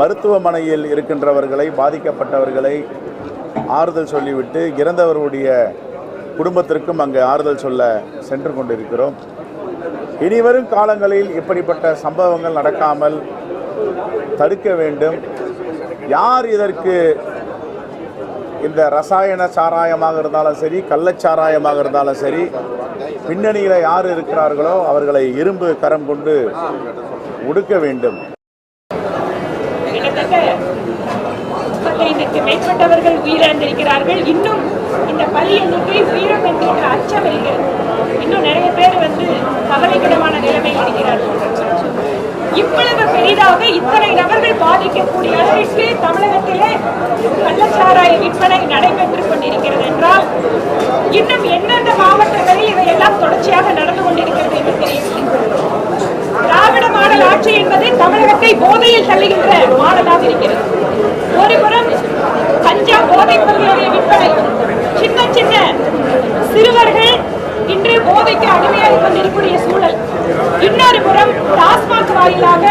மருத்துவமனையில் இருக்கின்றவர்களை பாதிக்கப்பட்டவர்களை ஆறுதல் சொல்லிவிட்டு இறந்தவர்களுடைய குடும்பத்திற்கும் அங்கு ஆறுதல் சொல்ல சென்று கொண்டிருக்கிறோம். இனிவரும் காலங்களில் இப்படிப்பட்ட சம்பவங்கள் நடக்காமல் தடுக்க வேண்டும். யார் இதற்கு இந்த ரசாயன சாராயமாக இருந்தாலும் சரி கள்ளச்சாராயமாக இருந்தாலும் சரி பின்னணியில் யார் இருக்கிறார்களோ அவர்களை இரும்பு கரம் கொண்டு ஒடுக்க வேண்டும். முப்பத்தைந்துக்கு மேற்பட்டவர்கள் உயிரிழந்திருக்கிறார்கள். இன்னும் இந்த பலி எண்ணிக்கை உயிரும் என்கின்ற அச்சம் இருக்கிறது. இன்னும் நிறைய பேர் வந்து கவலைக்கிடமான நிலைமையில் இருக்கிறார்கள். இவ்வளவு பெரிதாக இத்தனை நபர்கள் பாதிக்கக்கூடிய அளவிற்கு தமிழகத்திலே கள்ளச்சாராய விற்பனை நடை கொண்டிருக்கிறது என்றால் இன்னும் எந்தெந்த மாவட்டங்களில் இவையெல்லாம் தொடர்ச்சியாக நடந்து கொண்டிருக்கிறது என்று தெரியவில்லை திராவிட ஆட்சி என்பது தமிழகத்தை போதையில் தள்ளுகின்ற மாடலாக இருக்கிறது. ஒருபுறம் கஞ்சா போதைப் பொருளுடைய விற்பனை. சின்ன சின்ன சிறுவர்கள் இன்று போதைக்கு அடிமையாக கொண்டிருக்கூடிய சூழல். இன்னொரு புறம் டாஸ்மாக் வாயிலாக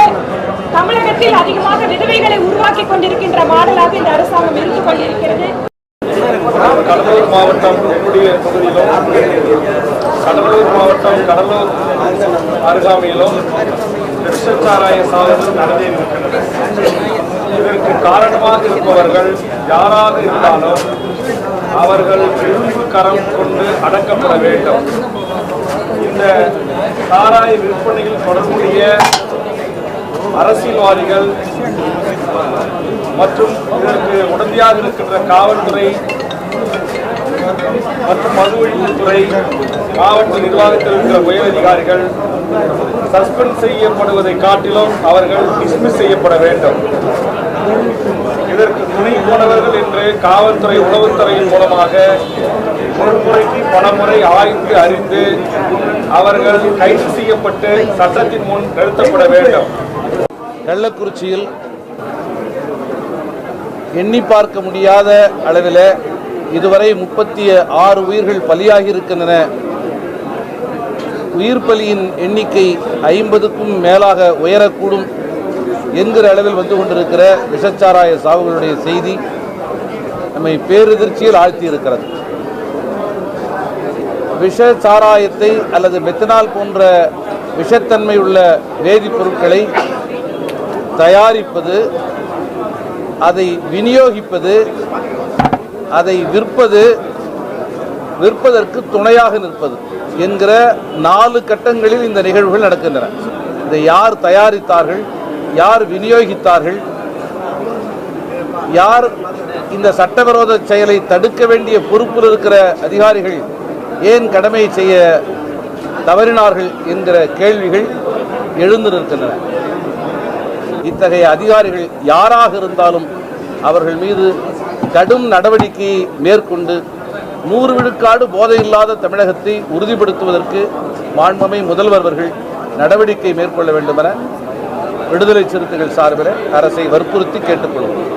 தமிழகத்தில் அதிகமாக விதவைகளை உருவாக்கி கொண்டிருக்கின்ற மாடலாக இந்த அரசாங்கம் இருந்து கொண்டிருக்கிறது. கடலூர் மாவட்டம் பகுதியிலும் கடலூர் மாவட்டம் கடலூர் அருகாமையிலும் விஷச்சாராய சாதனம் நடந்திருக்கின்றன இதற்கு காரணமாக இருப்பவர்கள் யாராக இருந்தாலும் அவர்கள் இரும்பு கரம் கொண்டு அடக்கப்பட வேண்டும். இந்த சாராய விற்பனையில் தொடர்புடைய அரசியல்வாதிகள் மற்றும் இதற்கு உடனடியாக இருக்கின்ற காவல்துறை மற்றும் மது ஒழிப்புத்துறை மாவட்ட நிர்வாகத்தில் இருக்கிற உயரதிகாரிகள் சஸ்பெண்ட் செய்யப்படுவதை காட்டிலும் அவர்கள் டிஸ்மிஸ் செய்யப்பட வேண்டும். இதற்கு துணை போனவர்கள் என்று காவல்துறை உளவுத்துறையின் மூலமாக முன்முறைக்கு பலமுறை ஆய்ந்து அறிந்து அவர்கள் கைது செய்யப்பட்டு சட்டத்தின் முன் நிறுத்தப்பட வேண்டும். கள்ளக்குறிச்சியில் எண்ணி பார்க்க முடியாத அளவில் இதுவரை முப்பத்தி ஆறு உயிர்கள் பலியாகி இருக்கின்றன. உயிர் பலியின் எண்ணிக்கை ஐம்பதுக்கும் மேலாக உயரக்கூடும் என்கிற அளவில் வந்து கொண்டிருக்கிற விஷச்சாராய சாவுகளுடைய செய்தி நம்மை பேரெதிர்ச்சியில் ஆழ்த்தி இருக்கிறது விஷ சாராயத்தை அல்லது மெத்தனால் போன்ற விஷத்தன்மை உள்ள வேதிப்பொருட்களை தயாரிப்பது அதை விநியோகிப்பது அதை விற்பது விற்பதற்கு துணையாக நிற்பது என்கிற நாலு கட்டங்களில் இந்த நிகழ்வுகள் நடக்கின்றன. இதை யார் தயாரித்தார்கள்? யார் விநியோகித்தார்கள்? யார் இந்த சட்டவிரோத செயலை தடுக்க வேண்டிய பொறுப்பில் இருக்கிற அதிகாரிகள் ஏன் கடமை செய்ய தவறினார்கள் என்கிற கேள்விகள் எழுந்து நிற்கின்றன. இத்தகைய அதிகாரிகள் யாராக இருந்தாலும் அவர்கள் மீது கடும் நடவடிக்கையை மேற்கொண்டு நூறு விழுக்காடு போதையில்லாத தமிழகத்தை உறுதிப்படுத்துவதற்கு மாண்பமை முதல்வர் அவர்கள் நடவடிக்கை மேற்கொள்ள வேண்டுமென விடுதலை சிறுத்தைகள் சார்பில் அரசை வற்புறுத்தி கேட்டுக்கொள்கிறோம்.